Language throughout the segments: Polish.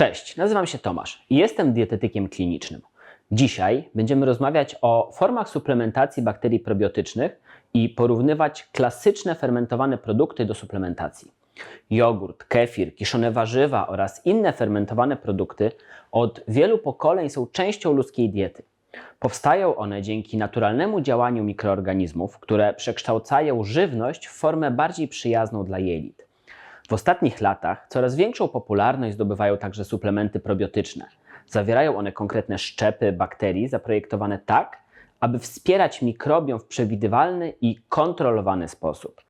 Cześć, nazywam się Tomasz i jestem dietetykiem klinicznym. Dzisiaj będziemy rozmawiać o formach suplementacji bakterii probiotycznych i porównywać klasyczne fermentowane produkty do suplementacji. Jogurt, kefir, kiszone warzywa oraz inne fermentowane produkty od wielu pokoleń są częścią ludzkiej diety. Powstają one dzięki naturalnemu działaniu mikroorganizmów, które przekształcają żywność w formę bardziej przyjazną dla jelit. W ostatnich latach coraz większą popularność zdobywają także suplementy probiotyczne. Zawierają one konkretne szczepy bakterii zaprojektowane tak, aby wspierać mikrobiom w przewidywalny i kontrolowany sposób.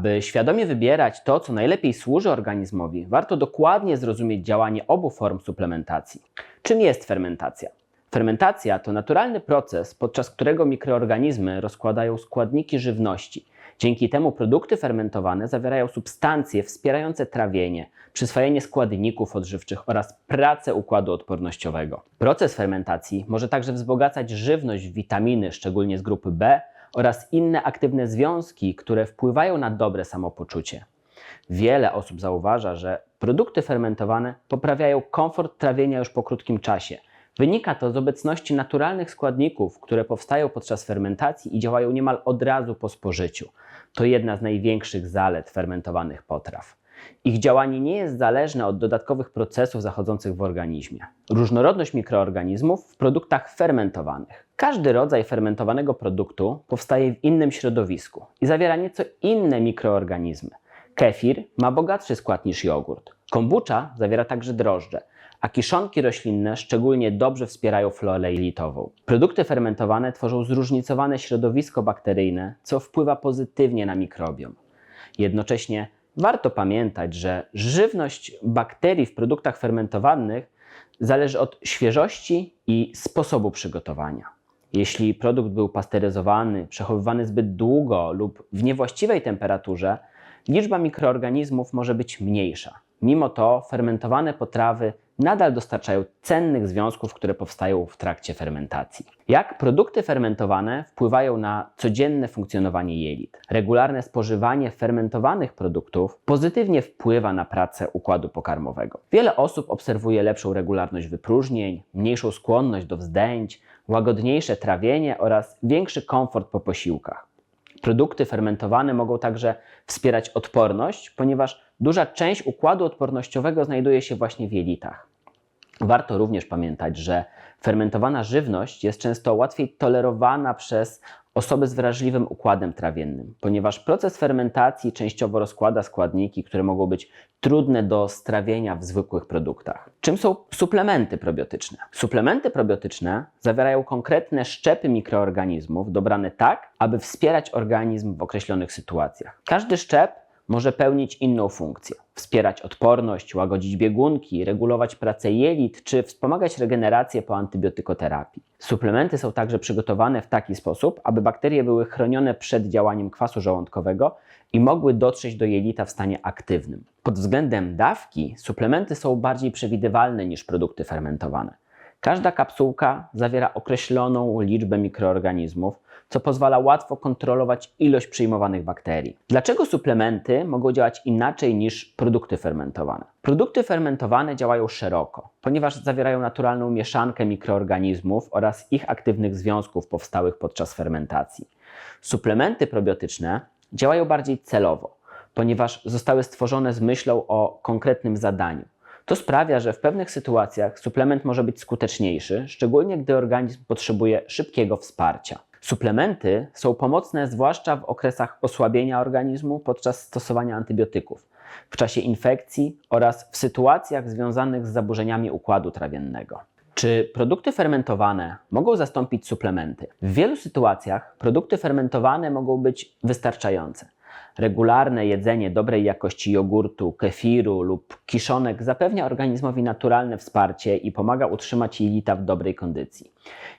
Aby świadomie wybierać to, co najlepiej służy organizmowi, warto dokładnie zrozumieć działanie obu form suplementacji. Czym jest fermentacja? Fermentacja to naturalny proces, podczas którego mikroorganizmy rozkładają składniki żywności. Dzięki temu produkty fermentowane zawierają substancje wspierające trawienie, przyswajanie składników odżywczych oraz pracę układu odpornościowego. Proces fermentacji może także wzbogacać żywność w witaminy, szczególnie z grupy B, oraz inne aktywne związki, które wpływają na dobre samopoczucie. Wiele osób zauważa, że produkty fermentowane poprawiają komfort trawienia już po krótkim czasie. Wynika to z obecności naturalnych składników, które powstają podczas fermentacji i działają niemal od razu po spożyciu. To jedna z największych zalet fermentowanych potraw. Ich działanie nie jest zależne od dodatkowych procesów zachodzących w organizmie. Różnorodność mikroorganizmów w produktach fermentowanych. Każdy rodzaj fermentowanego produktu powstaje w innym środowisku i zawiera nieco inne mikroorganizmy. Kefir ma bogatszy skład niż jogurt. Kombucha zawiera także drożdże, a kiszonki roślinne szczególnie dobrze wspierają florę jelitową. Produkty fermentowane tworzą zróżnicowane środowisko bakteryjne, co wpływa pozytywnie na mikrobiom. Jednocześnie warto pamiętać, że żywność bakterii w produktach fermentowanych zależy od świeżości i sposobu przygotowania. Jeśli produkt był pasteryzowany, przechowywany zbyt długo lub w niewłaściwej temperaturze, liczba mikroorganizmów może być mniejsza. Mimo to fermentowane potrawy nadal dostarczają cennych związków, które powstają w trakcie fermentacji. Jak produkty fermentowane wpływają na codzienne funkcjonowanie jelit? Regularne spożywanie fermentowanych produktów pozytywnie wpływa na pracę układu pokarmowego. Wiele osób obserwuje lepszą regularność wypróżnień, mniejszą skłonność do wzdęć, łagodniejsze trawienie oraz większy komfort po posiłkach. Produkty fermentowane mogą także wspierać odporność, ponieważ duża część układu odpornościowego znajduje się właśnie w jelitach. Warto również pamiętać, że fermentowana żywność jest często łatwiej tolerowana przez osoby z wrażliwym układem trawiennym, ponieważ proces fermentacji częściowo rozkłada składniki, które mogą być trudne do strawienia w zwykłych produktach. Czym są suplementy probiotyczne? Suplementy probiotyczne zawierają konkretne szczepy mikroorganizmów dobrane tak, aby wspierać organizm w określonych sytuacjach. Każdy szczep może pełnić inną funkcję. Wspierać odporność, łagodzić biegunki, regulować pracę jelit czy wspomagać regenerację po antybiotykoterapii. Suplementy są także przygotowane w taki sposób, aby bakterie były chronione przed działaniem kwasu żołądkowego i mogły dotrzeć do jelita w stanie aktywnym. Pod względem dawki suplementy są bardziej przewidywalne niż produkty fermentowane. Każda kapsułka zawiera określoną liczbę mikroorganizmów, co pozwala łatwo kontrolować ilość przyjmowanych bakterii. Dlaczego suplementy mogą działać inaczej niż produkty fermentowane? Produkty fermentowane działają szeroko, ponieważ zawierają naturalną mieszankę mikroorganizmów oraz ich aktywnych związków powstałych podczas fermentacji. Suplementy probiotyczne działają bardziej celowo, ponieważ zostały stworzone z myślą o konkretnym zadaniu. To sprawia, że w pewnych sytuacjach suplement może być skuteczniejszy, szczególnie gdy organizm potrzebuje szybkiego wsparcia. Suplementy są pomocne zwłaszcza w okresach osłabienia organizmu podczas stosowania antybiotyków, w czasie infekcji oraz w sytuacjach związanych z zaburzeniami układu trawiennego. Czy produkty fermentowane mogą zastąpić suplementy? W wielu sytuacjach produkty fermentowane mogą być wystarczające. Regularne jedzenie dobrej jakości jogurtu, kefiru lub kiszonek zapewnia organizmowi naturalne wsparcie i pomaga utrzymać jelita w dobrej kondycji.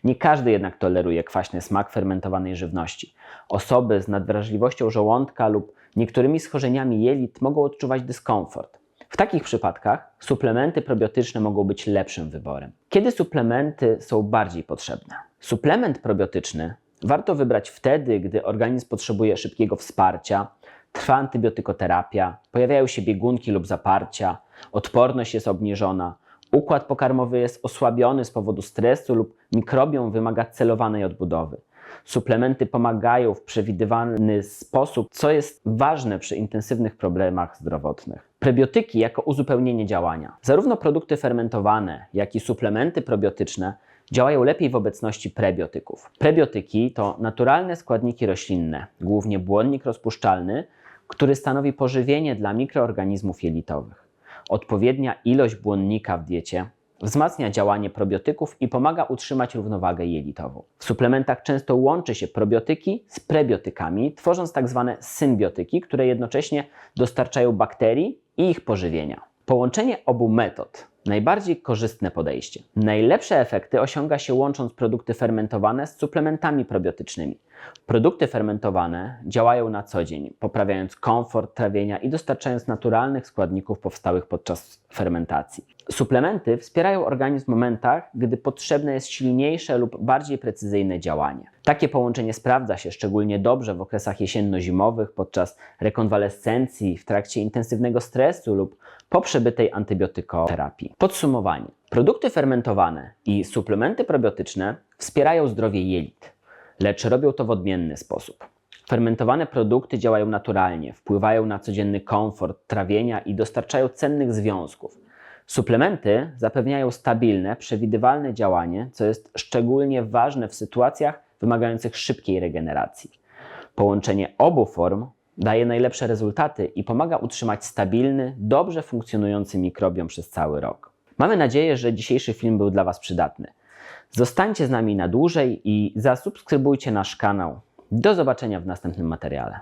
Nie każdy jednak toleruje kwaśny smak fermentowanej żywności. Osoby z nadwrażliwością żołądka lub niektórymi schorzeniami jelit mogą odczuwać dyskomfort. W takich przypadkach suplementy probiotyczne mogą być lepszym wyborem. Kiedy suplementy są bardziej potrzebne? Suplement probiotyczny warto wybrać wtedy, gdy organizm potrzebuje szybkiego wsparcia, trwa antybiotykoterapia, pojawiają się biegunki lub zaparcia, odporność jest obniżona, układ pokarmowy jest osłabiony z powodu stresu lub mikrobiom wymaga celowanej odbudowy. Suplementy pomagają w przewidywalny sposób, co jest ważne przy intensywnych problemach zdrowotnych. Prebiotyki jako uzupełnienie działania. Zarówno produkty fermentowane, jak i suplementy probiotyczne działają lepiej w obecności prebiotyków. Prebiotyki to naturalne składniki roślinne, głównie błonnik rozpuszczalny, który stanowi pożywienie dla mikroorganizmów jelitowych. Odpowiednia ilość błonnika w diecie wzmacnia działanie probiotyków i pomaga utrzymać równowagę jelitową. W suplementach często łączy się probiotyki z prebiotykami, tworząc tak zwane symbiotyki, które jednocześnie dostarczają bakterii i ich pożywienia. Połączenie obu metod najbardziej korzystne podejście. Najlepsze efekty osiąga się łącząc produkty fermentowane z suplementami probiotycznymi. Produkty fermentowane działają na co dzień, poprawiając komfort trawienia i dostarczając naturalnych składników powstałych podczas fermentacji. Suplementy wspierają organizm w momentach, gdy potrzebne jest silniejsze lub bardziej precyzyjne działanie. Takie połączenie sprawdza się szczególnie dobrze w okresach jesienno-zimowych, podczas rekonwalescencji, w trakcie intensywnego stresu lub po przebytej antybiotykoterapii. Podsumowanie. Produkty fermentowane i suplementy probiotyczne wspierają zdrowie jelit, lecz robią to w odmienny sposób. Fermentowane produkty działają naturalnie, wpływają na codzienny komfort trawienia i dostarczają cennych związków. Suplementy zapewniają stabilne, przewidywalne działanie, co jest szczególnie ważne w sytuacjach wymagających szybkiej regeneracji. Połączenie obu form daje najlepsze rezultaty i pomaga utrzymać stabilny, dobrze funkcjonujący mikrobiom przez cały rok. Mamy nadzieję, że dzisiejszy film był dla Was przydatny. Zostańcie z nami na dłużej i zasubskrybujcie nasz kanał. Do zobaczenia w następnym materiale.